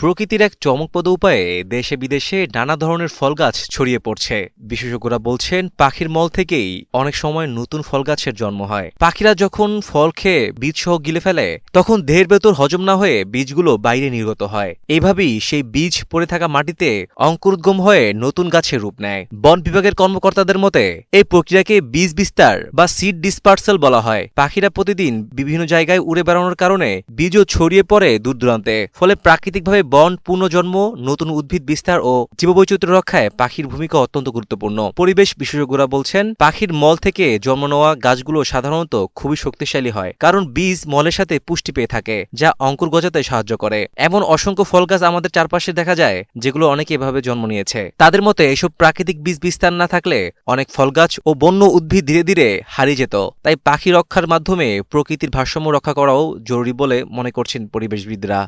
প্রকৃতির এক চমকপ্রদ উপায়ে দেশে বিদেশে নানা ধরনের ফল গাছ ছড়িয়ে পড়ছে। বিশেষজ্ঞরা বলছেন, পাখির মল থেকেই অনেক সময় নতুন ফল গাছের জন্ম হয়। পাখিরা যখন ফল খেয়ে বীজ সহ গিলে ফেলে, তখন দেহের ভেতর হজম না হয়ে বীজগুলো বাইরে নির্গত হয়। এইভাবেই সেই বীজ পড়ে থাকা মাটিতে অঙ্কুরোদ্গম হয়ে নতুন গাছের রূপ নেয়। বন বিভাগের কর্মকর্তাদের মতে, এই প্রক্রিয়াকে বীজ বিস্তার বা সিড ডিসপার্সেল বলা হয়। পাখিরা প্রতিদিন বিভিন্ন জায়গায় উড়ে বেড়ানোর কারণে বীজও ছড়িয়ে পড়ে দূর দূরান্তে ফলে প্রাকৃতিকভাবে বন, পুনর্জন্ম, নতুন উদ্ভিদ বিস্তার ও জীববৈচিত্র্য রক্ষায় পাখির ভূমিকা অত্যন্ত গুরুত্বপূর্ণ। পরিবেশ বিশেষজ্ঞরা বলছেন, পাখির মল থেকে জন্ম নেওয়া গাছগুলো সাধারণত খুবই শক্তিশালী হয়, কারণ বীজ মলের সাথে পুষ্টি পেয়ে থাকে, যা অঙ্কুর গজাতে সাহায্য করে। এমন অসংখ্য ফল গাছ আমাদের চারপাশে দেখা যায়, যেগুলো অনেকে এভাবে জন্ম নিয়েছে। তাদের মতে, এসব প্রাকৃতিক বীজ বিস্তার না থাকলে অনেক ফল গাছ ও বন্য উদ্ভিদ ধীরে ধীরে হারিয়ে যেত। তাই পাখি রক্ষার মাধ্যমে প্রকৃতির ভারসাম্য রক্ষা করাও জরুরি বলে মনে করছেন পরিবেশবিদরা।